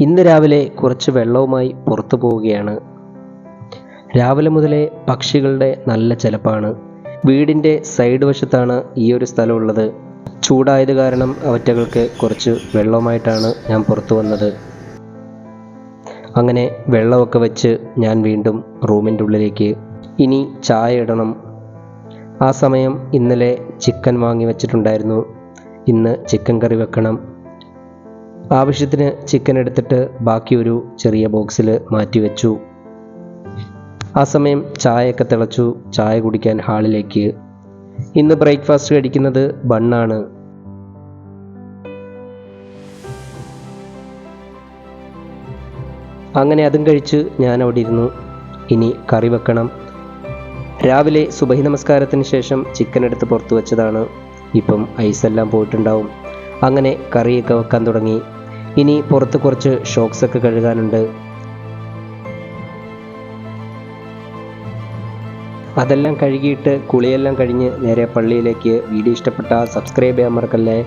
ഇന്ന് രാവിലെ കുറച്ച് വെള്ളവുമായി പുറത്തു പോവുകയാണ്. രാവിലെ മുതലേ പക്ഷികളുടെ നല്ല ചിലപ്പാണ്. വീടിന്റെ സൈഡ് വശത്താണ് ഈ ഒരു സ്ഥലമുള്ളത്. ചൂടായത് കാരണം അവറ്റകൾക്ക് കുറച്ച് വെള്ളവുമായിട്ടാണ് ഞാൻ പുറത്തു വന്നത്. അങ്ങനെ വെള്ളമൊക്കെ വെച്ച് ഞാൻ വീണ്ടും റൂമിന്റെ ഉള്ളിലേക്ക് ഇനി ചായ ഇടണം. ആ സമയം ഇന്നലെ ചിക്കൻ വാങ്ങി വെച്ചിട്ടുണ്ടായിരുന്നു. ഇന്ന് ചിക്കൻ കറി വെക്കണം. ആവശ്യത്തിന് ചിക്കൻ എടുത്തിട്ട് ബാക്കി ഒരു ചെറിയ ബോക്സിൽ മാറ്റി വെച്ചു ആ സമയം ചായയൊക്കെ തിളച്ചു. ചായ കുടിക്കാൻ ഹാളിലേക്ക്. ഇന്ന് ബ്രേക്ക്ഫാസ്റ്റ് കഴിക്കുന്നത് ബണ്ണാണ്. അങ്ങനെ അതും കഴിച്ച് ഞാൻ അവിടെ ഇരുന്നു. ഇനി കറി വെക്കണം. രാവിലെ സുബഹി നമസ്കാരത്തിന് ശേഷം ചിക്കൻ എടുത്ത് പുറത്തു വെച്ചതാണ്. ഇപ്പം ഐസെല്ലാം പോയിട്ടുണ്ടാവും. അങ്ങനെ കറിയൊക്കെ വെക്കാൻ തുടങ്ങി. ഇനി പുറത്ത് കുറച്ച് ഷോക്സ് ഒക്കെ കഴുകാനുണ്ട്. അതെല്ലാം കഴുകിയിട്ട് കുളിയെല്ലാം കഴിഞ്ഞ് നേരെ പള്ളിയിലേക്ക് വീഡിയോ ഇഷ്ടപ്പെട്ട സബ്സ്ക്രൈബ് ചെയ്യാൻ മറക്കല്ലേ?